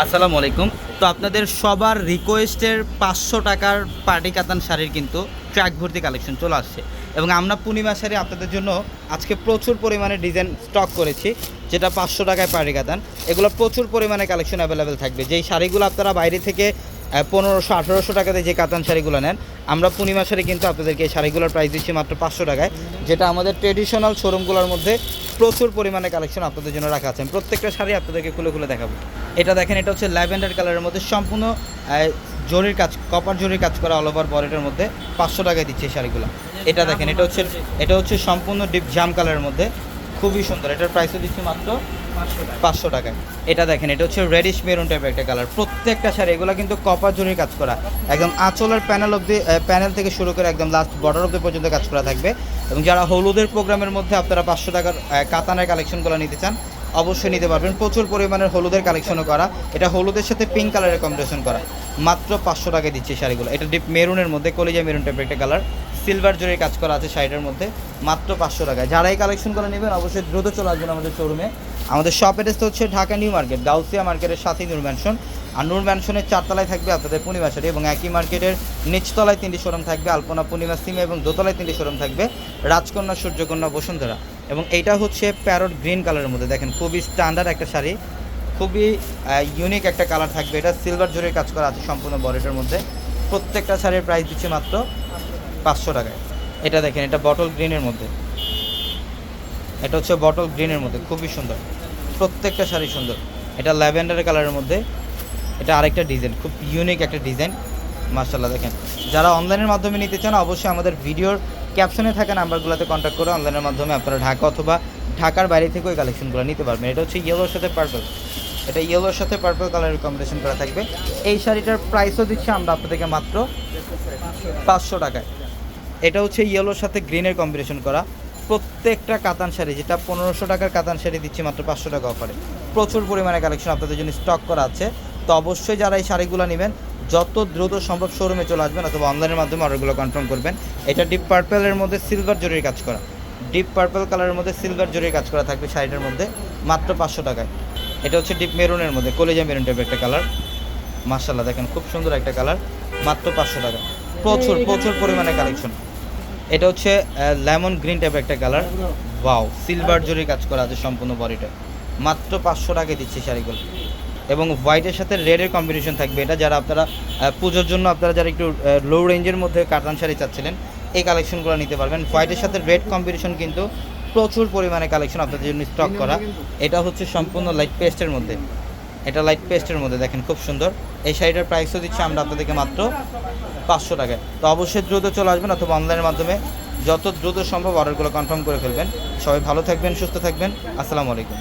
আসসালামু আলাইকুম। তো আপনাদের সবার রিকোয়েস্টের পাঁচশো টাকার পার্টি কাতান শাড়ির কিন্তু ট্র্যাক ভর্তি কালেকশন চলে আসছে। এবং আমরা পূর্ণিমা শাড়ি আপনাদের জন্য আজকে প্রচুর পরিমাণে ডিজাইন স্টক করেছি, যেটা পাঁচশো টাকায় পার্টি কাতান। এগুলো প্রচুর পরিমাণে কালেকশন অ্যাভেলেবেল থাকবে। যেই শাড়িগুলো আপনারা বাইরে থেকে পনেরোশো, আঠেরোশো টাকাতে যে কাতান শাড়িগুলো নেন, আমরা পূর্ণিমা শাড়ি কিন্তু আপনাদেরকে এই শাড়িগুলোর প্রাইস দিচ্ছি মাত্র পাঁচশো টাকায়, যেটা আমাদের ট্রেডিশনাল শোরুমগুলোর মধ্যে প্রচুর পরিমাণে কালেকশন আপনাদের জন্য রাখা আছে। প্রত্যেকটা শাড়ি আপনাদেরকে খুলে খুলে দেখাবো। এটা দেখেন, এটা হচ্ছে ল্যাভেন্ডার কালারের মধ্যে সম্পূর্ণ জরির কাজ কপার জরির কাজ করা অল ওভার বরেটের মধ্যে পাঁচশো টাকায় দিচ্ছে এই শাড়িগুলো। এটা দেখেন, এটা হচ্ছে এটা হচ্ছে সম্পূর্ণ ডিপ জাম কালারের মধ্যে। খুবই সুন্দর। এটার প্রাইসও দিচ্ছি মাত্র পাঁচশো টাকায়। এটা দেখেন এটা হচ্ছে রেডিশ মেরুন টাইপের একটা কালার প্রত্যেকটা শাড়ি এগুলো কিন্তু কপার জরির কাজ করা। একদম আঁচলের প্যানেল অব্দি প্যানেল থেকে শুরু করে একদম লাস্ট বর্ডার অব্দি পর্যন্ত কাজ করা থাকবে। এবং যারা হলুদের প্রোগ্রামের মধ্যে আপনারা পাঁচশো টাকার কাতানের কালেকশনগুলো নিতে চান অবশ্যই নিতে পারবেন। প্রচুর পরিমাণের হলুদের কালেকশনও করা। এটা হলুদের সাথে পিঙ্ক কালারের কম্বিনেশন করা। মাত্র পাঁচশো টাকায় দিচ্ছে শাড়িগুলো। এটা ডিপ মেরুনের মধ্যে কলিজা মেরুন টাইপের একটা কালার সিলভার জরির কাজ করা আছে শাড়িটার মধ্যে, মাত্র পাঁচশো টাকায়। যারা এই কালেকশনগুলো নেবেন, অবশ্যই দ্রুত চলে আসবেন আমাদের শোরুমে আমাদের শপ অ্যাড্রেস হচ্ছে ঢাকা নিউ মার্কেট, গাউসিয়া মার্কেটের সাথেই নূর ম্যানশন আর নূর ম্যানশনের চারতলায় থাকবে আপনাদের পূর্ণিমা শাড়ি এবং একই মার্কেটের নিচতলায় তিনটি শোরুম থাকবে, আলপনা, পূর্ণিমা, সিমে এবং দোতলায় তিনটি শোরুম থাকবে, রাজকন্যা, সূর্যকন্যা, বসুন্ধরা। এবং এইটা হচ্ছে প্যারট গ্রিন কালারের মধ্যে। দেখেন, খুবই স্ট্যান্ডার্ড একটা শাড়ি, খুবই ইউনিক একটা কালার থাকবে এটা। সিলভার জরির কাজ করা আছে সম্পূর্ণ বডিটার মধ্যে। প্রত্যেকটা শাড়ির প্রাইস দিচ্ছে মাত্র পাঁচশো টাকায়। এটা দেখেন, এটা বটল গ্রিনের মধ্যে। এটা হচ্ছে বটল গ্রিনের মধ্যে, খুবই সুন্দর। প্রত্যেকটা শাড়ি সুন্দর। এটা ল্যাভেন্ডার কালারের মধ্যে। এটা আরেকটা ডিজাইন খুব ইউনিক একটা ডিজাইন মার্শাল্লাহ দেখেন। যারা অনলাইনের মাধ্যমে নিতে চান, অবশ্যই আমাদের ভিডিওর ক্যাপশনে থাকা নাম্বারগুলোতে কন্ট্যাক্ট করে অনলাইনের মাধ্যমে আপনারা ঢাকা অথবা ঢাকার বাইরে থেকে ওই কালেকশনগুলো নিতে পারবেন। এটা হচ্ছে ইয়েলোর সাথে পার্পল এটা ইয়েলোর সাথে পার্পল কালারের কম্বিনেশন করা থাকবে। এই শাড়িটার প্রাইসও দিচ্ছি আমরা আপনাদেরকে মাত্র পাঁচশো টাকায়। এটা হচ্ছে ইয়েলোর সাথে গ্রিনের কম্বিনেশন করা। প্রত্যেকটা কাতান শাড়ি, যেটা পনেরোশো টাকার কাতান শাড়ি দিচ্ছি, মাত্র পাঁচশো টাকা অফারে প্রচুর পরিমাণে কালেকশন আপনাদের জন্য স্টক করা আছে। তো অবশ্যই যারা এই শাড়িগুলো নেবেন, যত দ্রুত সম্ভব শোরুমে চলে আসবেন অথবা অনলাইনের মাধ্যমে অর্ডারগুলো কনফার্ম করবেন। এটা ডিপ পার্পেলের মধ্যে সিলভার জরির কাজ করা। ডিপ পার্পল কালারের মধ্যে সিলভার জরির কাজ করা থাকবে শাড়িটার মধ্যে, মাত্র পাঁচশো টাকায়। এটা হচ্ছে ডিপ মেরুনের মধ্যে, কলেজা মেরুন টাইপের একটা কালার মার্শাল্লাহ দেখেন খুব সুন্দর একটা কালার মাত্র পাঁচশো টাকা প্রচুর প্রচুর পরিমাণে কালেকশন এটা হচ্ছে লেমন গ্রিন টাইপের একটা কালার ওয়াও সিলভার জরির কাজ করা আছে সম্পূর্ণ বডিটা মাত্র পাঁচশো টাকা দিচ্ছে শাড়িগুলো। এবং হোয়াইটের সাথে রেডের কম্বিনেশন থাকবে এটা যারা আপনারা পুজোর জন্য আপনারা যারা একটু লো রেঞ্জের মধ্যে কাতান শাড়ি চাচ্ছিলেন, এই কালেকশনগুলো নিতে পারবেন। হোয়াইটের সাথে রেড কম্বিনেশন কিন্তু প্রচুর পরিমাণে কালেকশন আপনাদের জন্য স্টক করা। এটা হচ্ছে সম্পূর্ণ লাইট পেস্টের মধ্যে। এটা লাইট পেস্টের মধ্যে দেখেন, খুব সুন্দর। এই শাড়িটার প্রাইসও দিচ্ছি আমরা আপনাদেরকে মাত্র পাঁচশো টাকায়। তো অবশ্যই দ্রুত চলে আসবেন অথবা অনলাইনের মাধ্যমে যত দ্রুত সম্ভব অর্ডারগুলো কনফার্ম করে ফেলবেন। সবাই ভালো থাকবেন, সুস্থ থাকবেন। আসসালামু আলাইকুম।